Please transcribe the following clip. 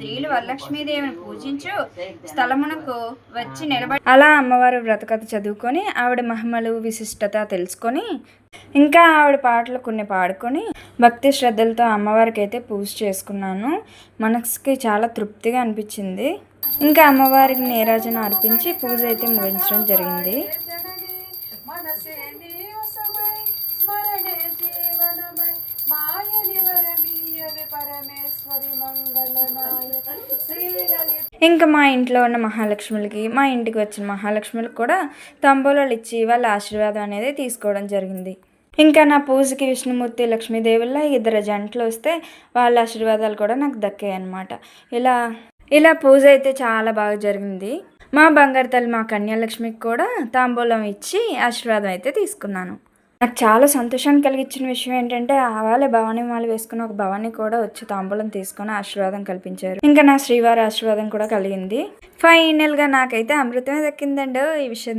స్త్రీలు వరలక్ష్మీదేవిని పూజించు స్థలమునకు వచ్చి నిలబడి అలా అమ్మవారు వ్రతకథ చదువుకొని ఆవిడ మహిమలు విశిష్టత తెలుసుకొని ఇంకా ఆవిడ పాటలు కొన్ని పాడుకొని భక్తి శ్రద్ధలతో అమ్మవారికి అయితే పూజ చేసుకున్నాను. మనసుకి చాలా తృప్తిగా అనిపించింది. ఇంకా అమ్మవారికి నీరాజన అర్పించి పూజ అయితే ముగించడం జరిగింది. మాయని శ్రీలలిత ఇంకా మా ఇంట్లో ఉన్న మహాలక్ష్ములకి మా ఇంటికి వచ్చిన మహాలక్ష్ములకు కూడా తంబోలాలు ఇచ్చి వాళ్ళ ఆశీర్వాదం అనేది తీసుకోవడం జరిగింది. ఇంకా నా పూజకి విష్ణుమూర్తి లక్ష్మీదేవుల్లో ఇద్దరు జంటలు వస్తే వాళ్ళ ఆశీర్వాదాలు కూడా నాకు దక్కాయి అనమాట ఇలా ఇలా పూజ అయితే చాలా బాగా జరిగింది. మా బంగారు తల్లి మా కన్యాలక్ష్మికి కూడా తాంబూలం ఇచ్చి ఆశీర్వాదం అయితే తీసుకున్నాను. నాకు చాలా సంతోషాన్ని కలిగించిన విషయం ఏంటంటే ఆవాలే భవానీ మాల వేసుకుని ఒక భవానీ కూడా వచ్చి తాంబూలం తీసుకొని ఆశీర్వాదం కల్పించారు. ఇంకా నా శ్రీవారి ఆశీర్వాదం కూడా కలిగింది. ఫైనల్గా నాకైతే అమృతమే దక్కిందండి ఈ విషయం